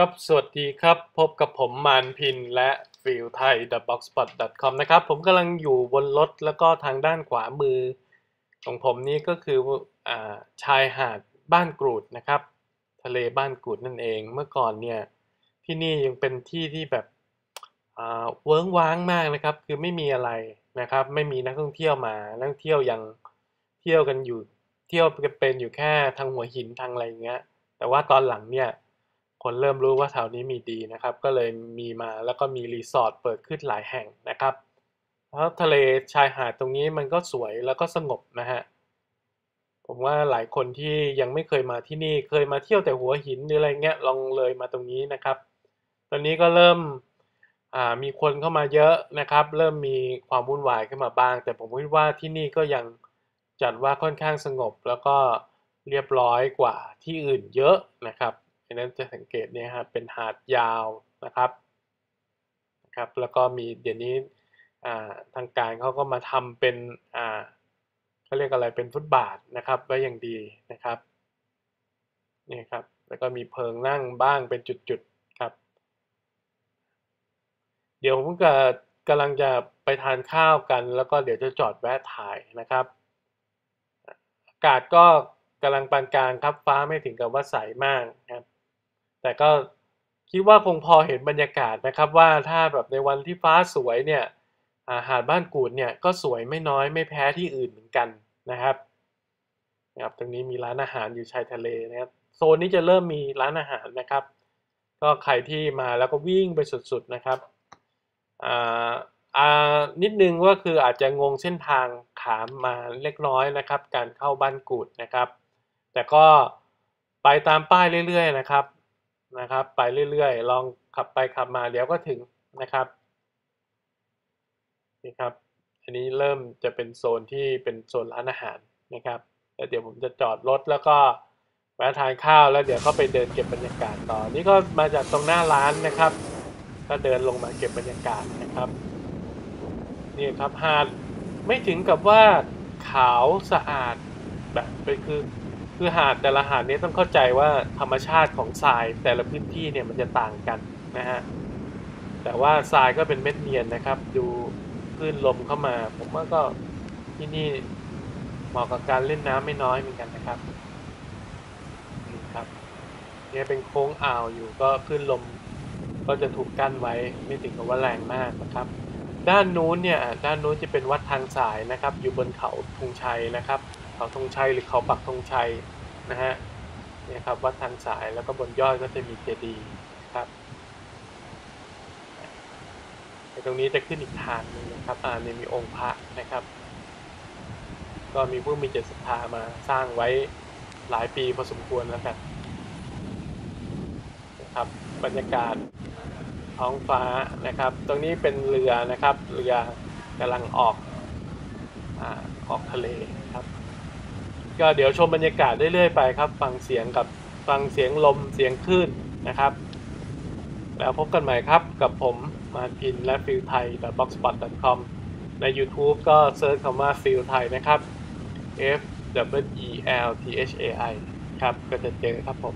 ครับ สวัสดีครับ พบกับผมมานพินและฟิลไทย .blogspot.com นะครับ ผมกำลังอยู่บนรถแล้วก็ทางด้านขวามือ ของผมนี้ก็คืออชายหาดบ้านกรูดนะครับ ทะเลบ้านกรูดนั่นเอง เมื่อก่อนเนี่ยที่นี่ยังเป็นที่ที่แบบเวิ้งว้างมากนะครับ คือไม่มีอะไรนะครับ ไม่มีนักท่องเที่ยวมา นักท่องเที่ยวยังเที่ยวกันอยู่ เที่ยวกันเป็นอยู่แค่ทางหัวหินทางอะไรเงี้ย แต่ว่าตอนหลังเนี่ย คนเริ่มรู้ว่าแถวนี้มีดีนะครับ ก็เลยมีมาแล้วก็มีรีสอร์ทเปิดขึ้นหลายแห่งนะครับแล้วทะเลชายหาดตรงนี้มันก็สวยแล้วก็สงบนะฮะผมว่าหลายคนที่ยังไม่เคยมาที่นี่เคยมาเที่ยวแต่หัวหินหรืออะไรเงี้ยลองเลยมาตรงนี้นะครับ ตอนนี้ก็เริ่มมีคนเข้ามาเยอะนะครับ เริ่มมีความวุ่นวายขึ้นมาบ้าง แต่ผมคิดว่าที่นี่ก็ยังจัดว่าค่อนข้างสงบ แล้วก็เรียบร้อยกว่าที่อื่นเยอะนะครับ ดังนั้นจะสังเกตเนี่ยครับเป็นหาดยาวนะครับนะครับแล้วก็มีเดี๋ยวนี้ทางการเขาก็มาทำเป็นเขาเรียกอะไรเป็นฟุตบาทนะครับไว้อย่างดีนะครับนี่ครับแล้วก็มีเพิงนั่งบ้างเป็นจุดๆครับ เดี๋ยวผมก็กำลังจะไปทานข้าวกัน แล้วก็เดี๋ยวจะจอดแวะถ่ายนะครับ อากาศก็กำลังปานกลางครับฟ้าไม่ถึงกับว่าใสมากครับ แต่ก็คิดว่าคงพอเห็นบรรยากาศนะครับว่าถ้าแบบในวันที่ฟ้าสวยเนี่ยหาดบ้านกูดเนี่ยก็สวยไม่น้อยไม่แพ้ที่อื่นเหมือนกันนะครับนะครับตรงนี้มีร้านอาหารอยู่ชายทะเลนะครับโซนนี้จะเริ่มมีร้านอาหารนะครับ ก็ใครที่มาแล้วก็วิ่งไปสุดๆนะครับอ่าอ่านิดนึงว่าคืออาจจะงงเส้นทางขามมาเล็กน้อยนะครับ การเข้าบ้านกูดนะครับ แต่ก็ไปตามป้ายเรื่อยๆนะครับ นะครับ ไปเรื่อยๆ ลองขับไปขับมาเดี๋ยวก็ถึงนะครับนี่ครับ อันนี้เริ่มจะเป็นโซนที่เป็นโซนร้านอาหารนะครับแล้วเดี๋ยวผมจะจอดรถแล้วก็แวะทานข้าวแล้วเดี๋ยวก็ไปเดินเก็บบรรยากาศต่อ นี่ก็มาจากตรงหน้าร้านนะครับ ก็เดินลงมาเก็บบรรยากาศนะครับนี่ครับหาดไม่ถึงกับว่าขาวสะอาดแบบไปคือ คือหาดแต่ละหาดนี้ต้องเข้าใจว่าธรรมชาติของทรายแต่ละพื้นที่เนี่ยมันจะต่างกันนะฮะแต่ว่าทรายก็เป็นเม็ดเนียนนะครับ ดูคลื่นลมเข้ามา ผมว่าก็ที่นี่เหมาะกับการเล่นน้ำไม่น้อยเหมือนกันนะครับนี่ครับเนี่ยเป็นโค้งอ่าวอยู่ก็คลื่นลมก็จะถูกกั้นไว้ไม่ถึงกับว่าแรงมากนะครับ ด้านนู้นเนี่ยด้านนู้นจะเป็นวัดทางสายนะครับ อยู่บนเขาธงชัยนะครับ เขาธงชัยหรือเขาปักธงชัยนะฮะเนี่ยครับวัดทางสายแล้วก็บนยอดก็จะมีเจดีย์ครับตรงนี้จะขึ้นอีกทางนึงนะครับอ่าเนี่ยมีองค์พระนะครับ ก็มีผู้มีเจตศรัทธามาสร้างไว้หลายปีพอสมควรแล้วกันนะครับบรรยากาศท้องฟ้านะครับ ตรงนี้เป็นเรือนะครับ เรือกำลังออกอ่าออกทะเล ก็เดี๋ยวชมบรรยากาศเรื่อยๆไปครับ ฟังเสียงกับฟังเสียงลมเสียงคลื่นนะครับ แล้วพบกันใหม่ครับกับผมมาพินและฟิลไทย b o x s p o t c o m ใน YouTube ก็เซิร์ชคำว่าฟิลไทยนะครับ F W E L T H A I ครับ ก็จะเจอครับผม